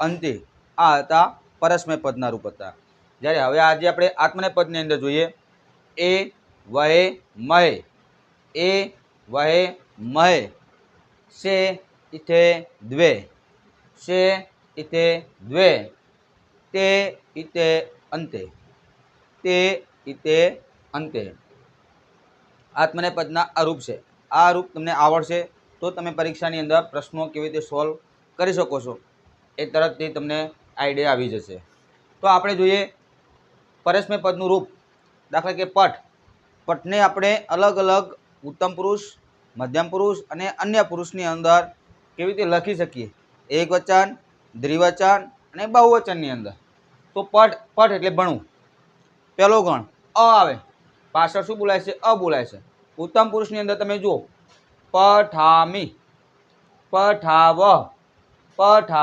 અંતે. આ હતા પરસ્મય પદના રૂપ હતા. જ્યારે હવે આજે આપણે આત્મને પદની અંદર જોઈએ. એ વહે મહે. એ વહે મહે. સે ઇથે દ્વે. સે ઇથે દ્વે. તે ઇતે અંતે. તે ઇતે અંતે. આત્મને પદના આ રૂપ છે. આ રૂપ તમને આવડશે તો તમે પરીક્ષાની અંદર પ્રશ્નો કેવી રીતે સોલ્વ કરી શકો છો. એ તરતથી તમને આઈડિયા આવી જશે. તો આપણે જોઈએ પરસ્મય પદનું રૂપ. દાખલા કે પટ. પટને આપણે અલગ અલગ ઉત્તમ પુરુષ, મધ્યમ પુરુષ અને અન્ય પુરુષની અંદર કેવી રીતે લખી શકીએ? એક વચન દ્વિવચન અને બહુવચનની અંદર. તો પટ પટ એટલે ભણવું. પહેલો ગણ, અ આવે. પાછળ શું બોલાય છે? અ બોલાય છે. ઉત્તમ પુરુષની અંદર તમે જુઓ. પઠામી. પઠાવ. પઠા